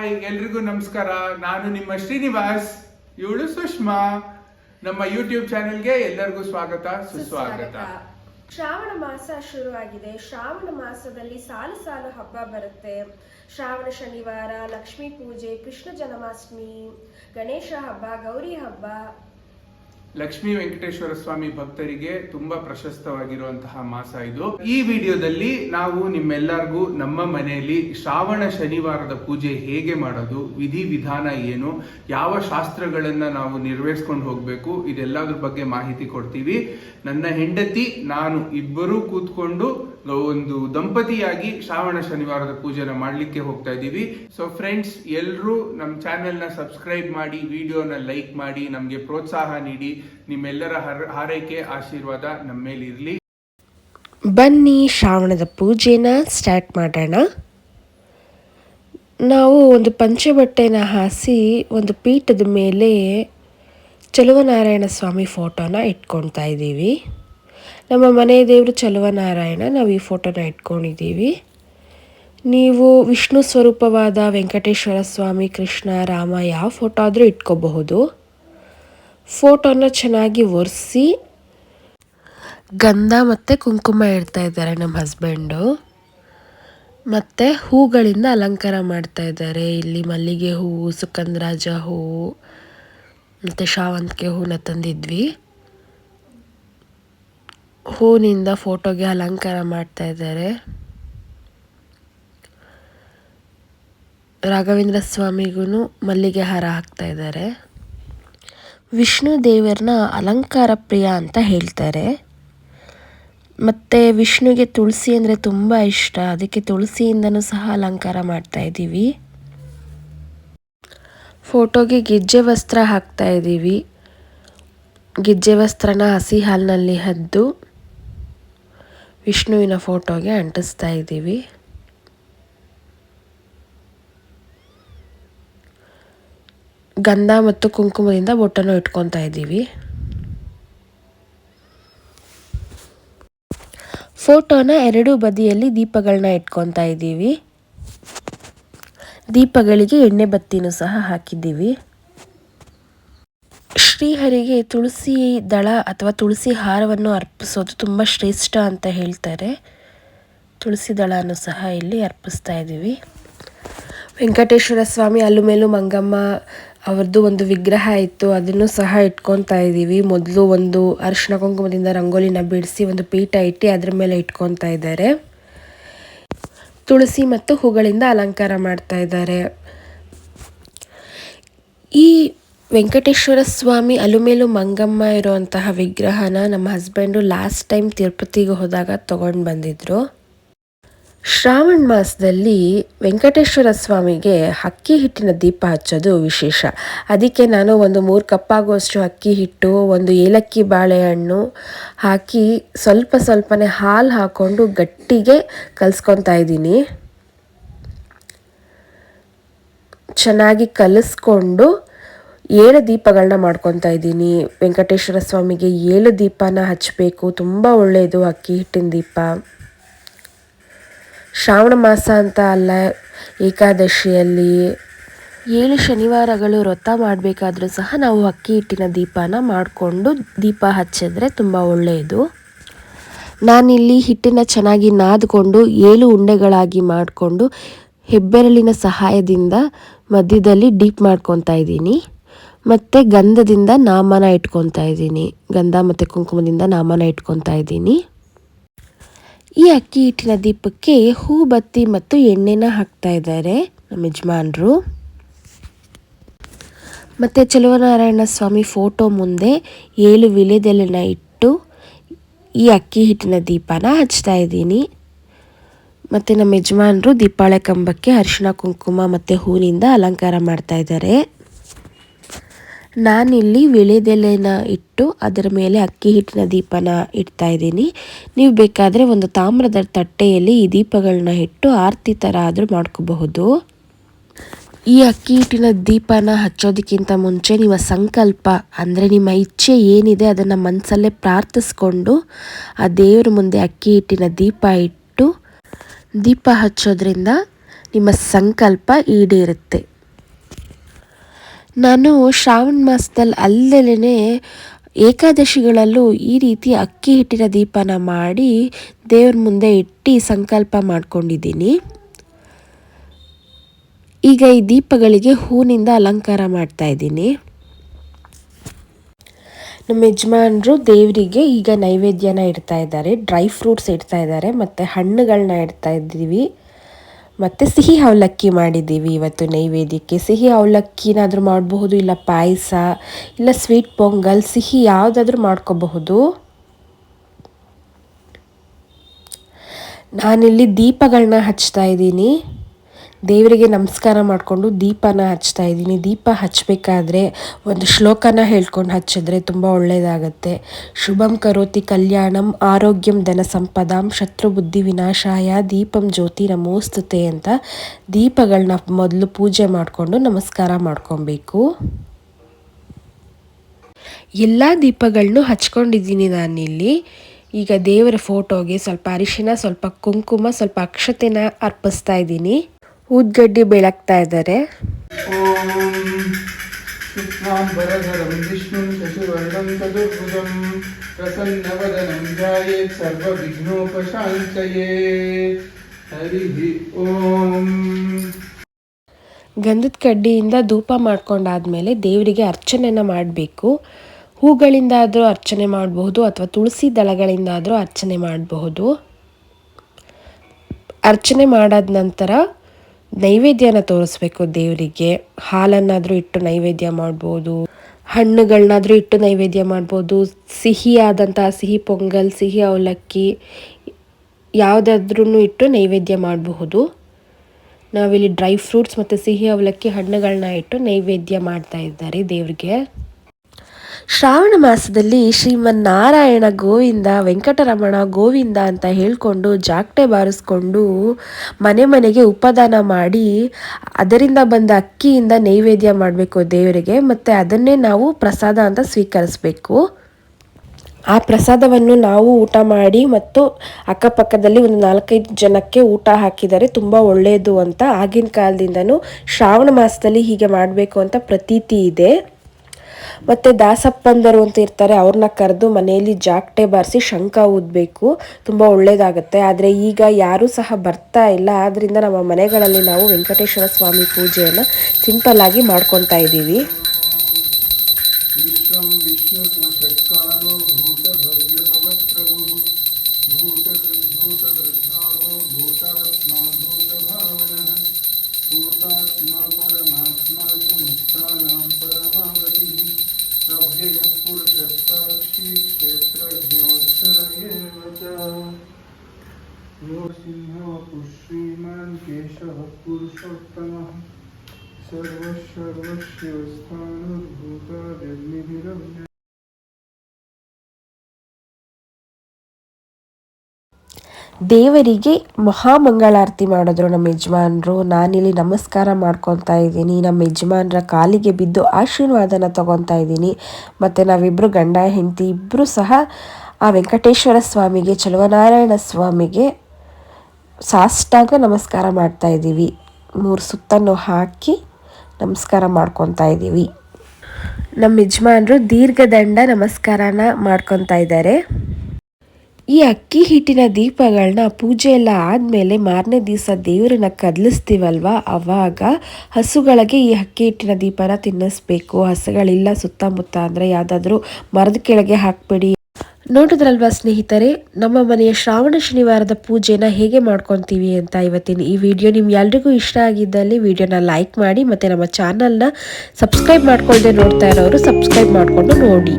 Hi, ಎಲ್ರಿಗೂ ನಮಸ್ಕಾರ. ನಾನು ನಿಮ್ಮ ಶ್ರೀನಿವಾಸ್, ಇವಳು ಸುಷ್ಮಾ. ನಮ್ಮ ಯೂಟ್ಯೂಬ್ ಚಾನೆಲ್ಗೆ ಎಲ್ಲರಿಗೂ ಸ್ವಾಗತ ಸುಸ್ವಾಗತ. ಶ್ರಾವಣ ಮಾಸ ಶುರುವಾಗಿದೆ. ಶ್ರಾವಣ ಮಾಸದಲ್ಲಿ ಸಾಲು ಸಾಲು ಹಬ್ಬ ಬರುತ್ತೆ. ಶ್ರಾವಣ ಶನಿವಾರ, ಲಕ್ಷ್ಮೀ ಪೂಜೆ, ಕೃಷ್ಣ ಜನ್ಮಾಷ್ಟಮಿ, ಗಣೇಶ ಹಬ್ಬ, ಗೌರಿ ಹಬ್ಬ. ಲಕ್ಷ್ಮೀ ವೆಂಕಟೇಶ್ವರ ಸ್ವಾಮಿ ಭಕ್ತರಿಗೆ ತುಂಬಾ ಪ್ರಶಸ್ತವಾಗಿರುವಂತಹ ಮಾಸ ಇದು. ಈ ವಿಡಿಯೋದಲ್ಲಿ ನಾವು ನಿಮ್ಮೆಲ್ಲರಿಗೂ ನಮ್ಮ ಮನೆಯಲ್ಲಿ ಶ್ರಾವಣ ಶನಿವಾರದ ಪೂಜೆ ಹೇಗೆ ಮಾಡೋದು, ವಿಧಿ ವಿಧಾನ ಏನು, ಯಾವ ಶಾಸ್ತ್ರಗಳನ್ನ ನಾವು ನಿರ್ವಹಿಸ್ಕೊಂಡು ಹೋಗ್ಬೇಕು, ಇದೆಲ್ಲದ್ರ ಬಗ್ಗೆ ಮಾಹಿತಿ ಕೊಡ್ತೀವಿ. ನನ್ನ ಹೆಂಡತಿ, ನಾನು ಇಬ್ಬರೂ ಕೂತ್ಕೊಂಡು ಒಂದು ದಂಪತಿಯಾಗಿ ಶ್ರಾವಣ ಶನಿವಾರದ ಪೂಜೆನ ಮಾಡಲಿಕ್ಕೆ ಹೋಗ್ತಾ ಇದ್ದೀವಿ. ಸೊ ಫ್ರೆಂಡ್ಸ್ ಎಲ್ಲರೂ ನಮ್ಮ ಚಾನೆಲ್ನ ಸಬ್ಸ್ಕ್ರೈಬ್ ಮಾಡಿ ವಿಡಿಯೋನ ಲೈಕ್ ಮಾಡಿ, ನಮಗೆ ಪ್ರೋತ್ಸಾಹ ನೀಡಿ, ನಿಮ್ಮೆಲ್ಲರ ಹರ, ಹಾರೈಕೆ, ಆಶೀರ್ವಾದ ನಮ್ಮ ಮೇಲಿರಲಿ ಬನ್ನಿ ಶ್ರಾವಣದ ಪೂಜೆನ ಸ್ಟಾರ್ಟ್ ಮಾಡೋಣ. ನಾವು ಒಂದು ಪಂಚಬಟ್ಟೆನ ಹಾಸಿ ಒಂದು ಪೀಠದ ಮೇಲೆ ಚಲುವನಾರಾಯಣ ಸ್ವಾಮಿ ಫೋಟೋನ ಇಟ್ಕೊಳ್ತಾ ಇದ್ದೀವಿ. ನಮ್ಮ ಮನೆ ದೇವರು ಚಲುವನಾರಾಯಣ, ನಾವು ಈ ಫೋಟೋನ ಇಟ್ಕೊಂಡಿದ್ದೀವಿ. ನೀವು ವಿಷ್ಣು ಸ್ವರೂಪವಾದ ವೆಂಕಟೇಶ್ವರ ಸ್ವಾಮಿ, ಕೃಷ್ಣ, ರಾಮ ಯಾವ ಫೋಟೋ ಆದರೂ ಇಟ್ಕೋಬಹುದು. ಫೋಟೋನ ಚೆನ್ನಾಗಿ ಒರೆಸಿ ಗಂಧ ಮತ್ತು ಕುಂಕುಮ ಇಡ್ತಾ ಇದ್ದಾರೆ ನಮ್ಮ ಹಸ್ಬೆಂಡು. ಮತ್ತು ಹೂಗಳಿಂದ ಅಲಂಕಾರ ಮಾಡ್ತಾ ಇದ್ದಾರೆ. ಇಲ್ಲಿ ಮಲ್ಲಿಗೆ ಹೂವು ಸುಕಂದ್ರಾಜ ಹೂವು ಮತ್ತು ಶಾವಂತಿಗೆ ಹೂವನ್ನ ತಂದಿದ್ವಿ. ಹೂವಿನಿಂದ ಫೋಟೋಗೆ ಅಲಂಕಾರ ಮಾಡ್ತಾ ಇದ್ದಾರೆ. ರಾಘವೇಂದ್ರ ಸ್ವಾಮಿಗೂ ಮಲ್ಲಿಗೆ ಹಾರ ಹಾಕ್ತಾ ಇದ್ದಾರೆ. ವಿಷ್ಣು ದೇವರನ್ನ ಅಲಂಕಾರ ಪ್ರಿಯ ಅಂತ ಹೇಳ್ತಾರೆ. ಮತ್ತು ವಿಷ್ಣುಗೆ ತುಳಸಿ ಅಂದರೆ ತುಂಬ ಇಷ್ಟ. ಅದಕ್ಕೆ ತುಳಸಿಯಿಂದನೂ ಸಹ ಅಲಂಕಾರ ಮಾಡ್ತಾ ಇದ್ದೀವಿ. ಫೋಟೋಗೆ ಗೆಜ್ಜೆ ವಸ್ತ್ರ ಹಾಕ್ತಾ ಇದ್ದೀವಿ. ಗೆಜ್ಜೆ ವಸ್ತ್ರನ ಹಸಿ ಹಾಲಿನಲ್ಲಿ ಹದ್ದು. ವಿಷ್ಣುವಿನ ಫೋಟೋಗೆ ಅಂಟಿಸ್ತಾ ಇದ್ದೀವಿ. ಗಂಧ ಮತ್ತು ಕುಂಕುಮದಿಂದ ಬೊಟ್ಟನ್ನು ಇಟ್ಕೊತಾ ಇದ್ದೀವಿ. ಫೋಟೋನ ಎರಡೂ ಬದಿಯಲ್ಲಿ ದೀಪಗಳನ್ನ ಇಟ್ಕೊತಾ ಇದ್ದೀವಿ. ದೀಪಗಳಿಗೆ ಎಣ್ಣೆ ಬತ್ತಿನೂ ಸಹ ಹಾಕಿದ್ದೀವಿ. ಶ್ರೀಹರಿಗೆ ತುಳಸಿ ದಳ ಅಥವಾ ತುಳಸಿ ಹಾರವನ್ನು ಅರ್ಪಿಸೋದು ತುಂಬ ಶ್ರೇಷ್ಠ ಅಂತ ಹೇಳ್ತಾರೆ. ತುಳಸಿ ದಳನೂ ಸಹ ಇಲ್ಲಿ ಅರ್ಪಿಸ್ತಾ ಇದ್ದೀವಿ. ವೆಂಕಟೇಶ್ವರ ಸ್ವಾಮಿ ಅಲ್ಲೂ ಮೇಲೂ ಮಂಗಮ್ಮ ಅವ್ರದ್ದು ಒಂದು ವಿಗ್ರಹ ಇತ್ತು. ಅದನ್ನು ಸಹ ಇಟ್ಕೊತಾ ಇದ್ದೀವಿ. ಮೊದಲು ಒಂದು ಅರಿಶಿಣ ಕುಂಕುಮದಿಂದ ರಂಗೋಲಿನ ಬಿಡಿಸಿ ಒಂದು ಪೀಠ ಇಟ್ಟು ಅದ್ರ ಮೇಲೆ ಇಟ್ಕೊತಾ ಇದ್ದಾರೆ. ತುಳಸಿ ಮತ್ತು ಹೂಗಳಿಂದ ಅಲಂಕಾರ ಮಾಡ್ತಾ ಇದ್ದಾರೆ. ಈ ವೆಂಕಟೇಶ್ವರ ಸ್ವಾಮಿ ಅಲುಮೇಲು ಮಂಗಮ್ಮ ಇರುವಂತಹ ವಿಗ್ರಹನ ನಮ್ಮ ಹಸ್ಬೆಂಡು ಲಾಸ್ಟ್ ಟೈಮ್ ತಿರುಪತಿಗೆ ಹೋದಾಗ ತಗೊಂಡು ಬಂದಿದ್ರು. ಶ್ರಾವಣ ಮಾಸದಲ್ಲಿ ವೆಂಕಟೇಶ್ವರ ಸ್ವಾಮಿಗೆ ಅಕ್ಕಿ ಹಿಟ್ಟಿನ ದೀಪ ಹಚ್ಚೋದು ವಿಶೇಷ. ಅದಕ್ಕೆ ನಾನು ಒಂದು ಮೂರು ಕಪ್ಪಾಗುವಷ್ಟು ಅಕ್ಕಿ ಹಿಟ್ಟು, ಒಂದು ಏಲಕ್ಕಿ ಬಾಳೆಹಣ್ಣು ಹಾಕಿ ಸ್ವಲ್ಪ ಸ್ವಲ್ಪನೇ ಹಾಲು ಹಾಕ್ಕೊಂಡು ಗಟ್ಟಿಗೆ ಕಲಿಸ್ಕೊತಾ ಇದ್ದೀನಿ. ಚೆನ್ನಾಗಿ ಕಲಿಸ್ಕೊಂಡು ಏಳು ದೀಪಗಳನ್ನ ಮಾಡ್ಕೊತಾ ಇದ್ದೀನಿ. ವೆಂಕಟೇಶ್ವರ ಸ್ವಾಮಿಗೆ ಏಳು ದೀಪನ ಹಚ್ಚಬೇಕು ತುಂಬ ಒಳ್ಳೆಯದು ಅಕ್ಕಿ ಹಿಟ್ಟಿನ ದೀಪ. ಶ್ರಾವಣ ಮಾಸ ಅಂತ ಅಲ್ಲ, ಏಕಾದಶಿಯಲ್ಲಿ. ಏಳು ಶನಿವಾರಗಳು ವ್ರತ ಮಾಡಬೇಕಾದ್ರೂ ಸಹ ನಾವು ಅಕ್ಕಿ ಹಿಟ್ಟಿನ ದೀಪನ ಮಾಡಿಕೊಂಡು ದೀಪ ಹಚ್ಚಿದ್ರೆ ತುಂಬ ಒಳ್ಳೆಯದು ನಾನಿಲ್ಲಿ ಹಿಟ್ಟಿನ ಚೆನ್ನಾಗಿ ನಾದ್ಕೊಂಡು ಏಳು ಉಂಡೆಗಳಾಗಿ ಮಾಡಿಕೊಂಡು ಹೆಬ್ಬೆರಳಿನ ಸಹಾಯದಿಂದ ಮಧ್ಯದಲ್ಲಿ ಡೀಪ್ ಮಾಡ್ಕೊತಾ ಇದ್ದೀನಿ. ಮತ್ತು ಗಂಧದಿಂದ ನಾಮನ ಇಟ್ಕೊತಾ ಇದ್ದೀನಿ. ಗಂಧ ಮತ್ತು ಕುಂಕುಮದಿಂದ ನಾಮನ ಇಟ್ಕೊತಾ ಇದ್ದೀನಿ. ಈ ಅಕ್ಕಿ ಹಿಟ್ಟಿನ ದೀಪಕ್ಕೆ ಹೂ ಬತ್ತಿ ಮತ್ತು ಎಣ್ಣೆನ ಹಾಕ್ತಾ ಇದ್ದಾರೆ ನಮ್ಮ ಯಜಮಾನರು. ಮತ್ತು ಚಲುವನಾರಾಯಣ ಸ್ವಾಮಿ ಫೋಟೋ ಮುಂದೆ ಏಳು ವಿಲೆದೆಲೆನ ಇಟ್ಟು ಈ ಅಕ್ಕಿ ಹಿಟ್ಟಿನ ದೀಪನ ಹಚ್ತಾ ಇದ್ದೀನಿ. ಮತ್ತು ನಮ್ಮ ಯಜಮಾನರು ದೀಪಾಳೆ ಕಂಬಕ್ಕೆ ಅರಿಶಿಣ, ಕುಂಕುಮ ಮತ್ತು ಹೂವಿನಿಂದ ಅಲಂಕಾರ ಮಾಡ್ತಾ ಇದ್ದಾರೆ. ನಾನಿಲ್ಲಿ ವಿಳೆದೆಲೆನ ಇಟ್ಟು ಅದರ ಮೇಲೆ ಅಕ್ಕಿ ಹಿಟ್ಟಿನ ದೀಪನ ಇಡ್ತಾ ಇದ್ದೀನಿ. ನೀವು ಬೇಕಾದರೆ ಒಂದು ತಾಮ್ರದ ತಟ್ಟೆಯಲ್ಲಿ ಈ ದೀಪಗಳನ್ನ ಇಟ್ಟು ಆರತಿ ಥರ ಆದರೂ ಮಾಡ್ಕೋಬಹುದು. ಈ ಅಕ್ಕಿ ಹಿಟ್ಟಿನ ದೀಪನ ಹಚ್ಚೋದಕ್ಕಿಂತ ಮುಂಚೆ ನಿಮ್ಮ ಸಂಕಲ್ಪ ಅಂದರೆ ನಿಮ್ಮ ಇಚ್ಛೆ ಏನಿದೆ ಅದನ್ನು ಮನಸ್ಸಲ್ಲೇ ಪ್ರಾರ್ಥಿಸ್ಕೊಂಡು ಆ ದೇವರ ಮುಂದೆ ಅಕ್ಕಿ ಹಿಟ್ಟಿನ ದೀಪ ಇಟ್ಟು ದೀಪ ಹಚ್ಚೋದ್ರಿಂದ ನಿಮ್ಮ ಸಂಕಲ್ಪ ಈಡೇರುತ್ತೆ. ನಾನು ಶ್ರಾವಣ ಮಾಸದಲ್ಲಿ ಅಲ್ಲದೇ ಏಕಾದಶಿಗಳಲ್ಲೂ ಈ ರೀತಿ ಅಕ್ಕಿ ಹಿಟ್ಟಿನ ದೀಪನ ಮಾಡಿ ದೇವ್ರ ಮುಂದೆ ಇಟ್ಟು ಸಂಕಲ್ಪ ಮಾಡ್ಕೊಂಡಿದ್ದೀನಿ. ಈಗ ಈ ದೀಪಗಳಿಗೆ ಹೂನಿಂದ ಅಲಂಕಾರ ಮಾಡ್ತಾ ಇದ್ದೀನಿ. ನಮ್ಮ ಯಜಮಾನರು ದೇವರಿಗೆ ಈಗ ನೈವೇದ್ಯನ ಇಡ್ತಾ ಇದ್ದಾರೆ. ಡ್ರೈ ಫ್ರೂಟ್ಸ್ ಇಡ್ತಾ ಇದ್ದಾರೆ. ಮತ್ತು ಹಣ್ಣುಗಳನ್ನ ಇಡ್ತಾ ಇದ್ದೀವಿ. ಮತ್ತು ಸಿಹಿ ಅವಲಕ್ಕಿ ಮಾಡಿದ್ದೀವಿ ಇವತ್ತು ನೈವೇದ್ಯಕ್ಕೆ. ಸಿಹಿ ಅವಲಕ್ಕಿನಾದರೂ ಮಾಡಬಹುದು, ಇಲ್ಲ ಪಾಯಸ, ಇಲ್ಲ ಸ್ವೀಟ್ ಪೊಂಗಲ್, ಸಿಹಿ ಯಾವುದಾದ್ರೂ ಮಾಡ್ಕೋಬಹುದು. ನಾನಿಲ್ಲಿ ದೀಪಗಳನ್ನ ಹಚ್ತಾ ಇದ್ದೀನಿ. ದೇವರಿಗೆ ನಮಸ್ಕಾರ ಮಾಡಿಕೊಂಡು ದೀಪನ ಹಚ್ತಾ ಇದ್ದೀನಿ. ದೀಪ ಹಚ್ಚಬೇಕಾದ್ರೆ ಒಂದು ಶ್ಲೋಕನ ಹೇಳ್ಕೊಂಡು ಹಚ್ಚಿದ್ರೆ ತುಂಬ ಒಳ್ಳೆಯದಾಗತ್ತೆ ಶುಭಂ ಕರೋತಿ ಕಲ್ಯಾಣಂ ಆರೋಗ್ಯಂ ಧನ ಸಂಪದಾಂ ಶತ್ರು ಬುದ್ಧಿ ವಿನಾಶಾಯ ದೀಪಂ ಜ್ಯೋತಿ ನಮೋಸ್ತುತೆ ಅಂತ ದೀಪಗಳನ್ನ ಮೊದಲು ಪೂಜೆ ಮಾಡಿಕೊಂಡು ನಮಸ್ಕಾರ ಮಾಡ್ಕೊಬೇಕು. ಎಲ್ಲ ದೀಪಗಳನ್ನು ಹಚ್ಕೊಂಡಿದ್ದೀನಿ ನಾನಿಲ್ಲಿ. ಈಗ ದೇವರ ಫೋಟೋಗೆ ಸ್ವಲ್ಪ ಅರಿಶಿನ, ಸ್ವಲ್ಪ ಕುಂಕುಮ, ಸ್ವಲ್ಪ ಅಕ್ಷತೆನ ಅರ್ಪಿಸ್ತಾ ಇದ್ದೀನಿ. ಊದ್ಗಡ್ಡಿ ಬೆಳಗ್ತಾ ಇದ್ದಾರೆ. ಗಂಧದ ಕಡ್ಡಿಯಿಂದ ಧೂಪ ಮಾಡ್ಕೊಂಡಾದ್ಮೇಲೆ ದೇವರಿಗೆ ಅರ್ಚನೆನ ಮಾಡಬೇಕು. ಹೂಗಳಿಂದಾದರೂ ಅರ್ಚನೆ ಮಾಡಬಹುದು ಅಥವಾ ತುಳಸಿ ದಳಗಳಿಂದಾದರೂ ಅರ್ಚನೆ ಮಾಡಬಹುದು. ಅರ್ಚನೆ ಮಾಡಾದ ನಂತರ ನೈವೇದ್ಯನ ತೋರಿಸ್ಬೇಕು ದೇವರಿಗೆ. ಹಾಲನ್ನಾದರೂ ಇಟ್ಟು ನೈವೇದ್ಯ ಮಾಡ್ಬೋದು. ಹಣ್ಣುಗಳನ್ನಾದರೂ ಇಟ್ಟು ನೈವೇದ್ಯ ಮಾಡ್ಬೋದು. ಸಿಹಿಯಾದಂತಹ ಸಿಹಿ ಪೊಂಗಲ್, ಸಿಹಿ ಅವಲಕ್ಕಿ ಯಾವುದಾದ್ರೂ ಇಟ್ಟು ನೈವೇದ್ಯ ಮಾಡಬಹುದು. ನಾವಿಲ್ಲಿ ಡ್ರೈ ಫ್ರೂಟ್ಸ್ ಮತ್ತು ಸಿಹಿ ಅವಲಕ್ಕಿ ಹಣ್ಣುಗಳನ್ನ ಇಟ್ಟು ನೈವೇದ್ಯ ಮಾಡ್ತಾ ಇದ್ದಾರೆ ದೇವ್ರಿಗೆ. ಶ್ರಾವಣ ಮಾಸದಲ್ಲಿ ಶ್ರೀಮನ್ನಾರಾಯಣ ಗೋವಿಂದ, ವೆಂಕಟರಮಣ ಗೋವಿಂದ ಅಂತ ಹೇಳಿಕೊಂಡು ಜಾಕ್ಟೆ ಬಾರಿಸ್ಕೊಂಡು ಮನೆ ಮನೆಗೆ ಉಪದಾನ ಮಾಡಿ ಅದರಿಂದ ಬಂದ ಅಕ್ಕಿಯಿಂದ ನೈವೇದ್ಯ ಮಾಡಬೇಕು ದೇವರಿಗೆ. ಮತ್ತು ಅದನ್ನೇ ನಾವು ಪ್ರಸಾದ ಅಂತ ಸ್ವೀಕರಿಸಬೇಕು. ಆ ಪ್ರಸಾದವನ್ನು ನಾವು ಊಟ ಮಾಡಿ ಮತ್ತು ಅಕ್ಕಪಕ್ಕದಲ್ಲಿ ಒಂದು ನಾಲ್ಕೈದು ಜನಕ್ಕೆ ಊಟ ಹಾಕಿದರೆ ತುಂಬ ಒಳ್ಳೆಯದು ಅಂತ ಆಗಿನ ಕಾಲದಿಂದನೂ ಶ್ರಾವಣ ಮಾಸದಲ್ಲಿ ಹೀಗೆ ಮಾಡಬೇಕು ಅಂತ ಪ್ರತೀತಿ ಇದೆ. ಮತ್ತು ದಾಸಪ್ಪಂದರು ಅಂತ ಇರ್ತಾರೆ ಅವ್ರನ್ನ ಕರೆದು ಮನೆಯಲ್ಲಿ ಜಾಕ್ಟೆ ಬಾರಿಸಿ ಶಂಖ ಊದಬೇಕು. ತುಂಬ ಒಳ್ಳೆಯದಾಗುತ್ತೆ ಆದರೆ ಈಗ ಯಾರೂ ಸಹ ಬರ್ತಾ ಇಲ್ಲ. ಆದ್ದರಿಂದ ನಮ್ಮ ಮನೆಗಳಲ್ಲಿ ನಾವು ವೆಂಕಟೇಶ್ವರ ಸ್ವಾಮಿ ಪೂಜೆಯನ್ನು ಸಿಂಪಲ್ ಆಗಿ ಮಾಡ್ಕೊತಾ ಇದ್ದೀವಿ. नृसिंहो श्रीमान् केशवः पुरुषोत्तमः सर्वशर्वशिवस्थानुर्भूतादिर्निधिरव्य ದೇವರಿಗೆ ಮಹಾಮಂಗಳಾರತಿ ಮಾಡಿದ್ರು ನಮ್ಮ ಯಜಮಾನರು ನಾನಿಲ್ಲಿ ನಮಸ್ಕಾರ ಮಾಡ್ಕೊತಾ ಇದ್ದೀನಿ ನಮ್ಮ ಯಜಮಾನರ ಕಾಲಿಗೆ ಬಿದ್ದು ಆಶೀರ್ವಾದನ ತಗೊತಾ ಇದ್ದೀನಿ ಮತ್ತು ನಾವಿಬ್ಬರು ಗಂಡ ಹೆಂಡತಿ ಇಬ್ಬರು ಸಹ ಆ ವೆಂಕಟೇಶ್ವರ ಸ್ವಾಮಿಗೆ ಚಲುವನಾರಾಯಣ ಸ್ವಾಮಿಗೆ ಸಾಷ್ಟಾಂಗ ನಮಸ್ಕಾರ ಮಾಡ್ತಾ ಇದ್ದೀವಿ. ಮೂರು ಸುತ್ತನ್ನು ಹಾಕಿ ನಮಸ್ಕಾರ ಮಾಡ್ಕೊತಾ ಇದ್ದೀವಿ. ನಮ್ಮ ಯಜಮಾನರು ದೀರ್ಘದಂಡ ನಮಸ್ಕಾರನ ಮಾಡ್ಕೊತಾ ಇದ್ದಾರೆ. ಈ ಅಕ್ಕಿ ಹಿಟ್ಟಿನ ದೀಪಗಳನ್ನ ಪೂಜೆ ಎಲ್ಲ ಆದಮೇಲೆ ಮಾರನೇ ದಿವಸ ದೇವರನ್ನ ಕದಲಿಸ್ತೀವಲ್ವ? ಅವಾಗ ಹಸುಗಳಿಗೆ ಈ ಅಕ್ಕಿ ಹಿಟ್ಟಿನ ದೀಪನ ತಿನ್ನಿಸ್ಬೇಕು. ಹಸುಗಳಿಲ್ಲ ಸುತ್ತಮುತ್ತ ಅಂದರೆ ಯಾವುದಾದ್ರೂ ಮರದ ಕೆಳಗೆ ಹಾಕ್ಬೇಡಿ. ನೋಡಿದ್ರಲ್ವಾ ಸ್ನೇಹಿತರೆ, ನಮ್ಮ ಮನೆಯ ಶ್ರಾವಣ ಶನಿವಾರದ ಪೂಜೆನ ಹೇಗೆ ಮಾಡ್ಕೊತೀವಿ ಅಂತ ಇವತ್ತಿನ ಈ ವಿಡಿಯೋ ನಿಮ್ಗೆ ಎಲ್ರಿಗೂ ಇಷ್ಟ ಆಗಿದ್ದಲ್ಲಿ ವಿಡಿಯೋನ ಲೈಕ್ ಮಾಡಿ ಮತ್ತು ನಮ್ಮ ಚಾನಲ್ನ ಸಬ್ಸ್ಕ್ರೈಬ್ ಮಾಡ್ಕೊಳ್ಳದೆ ನೋಡ್ತಾ ಇರೋರು ಸಬ್ಸ್ಕ್ರೈಬ್ ಮಾಡಿಕೊಂಡು ನೋಡಿ.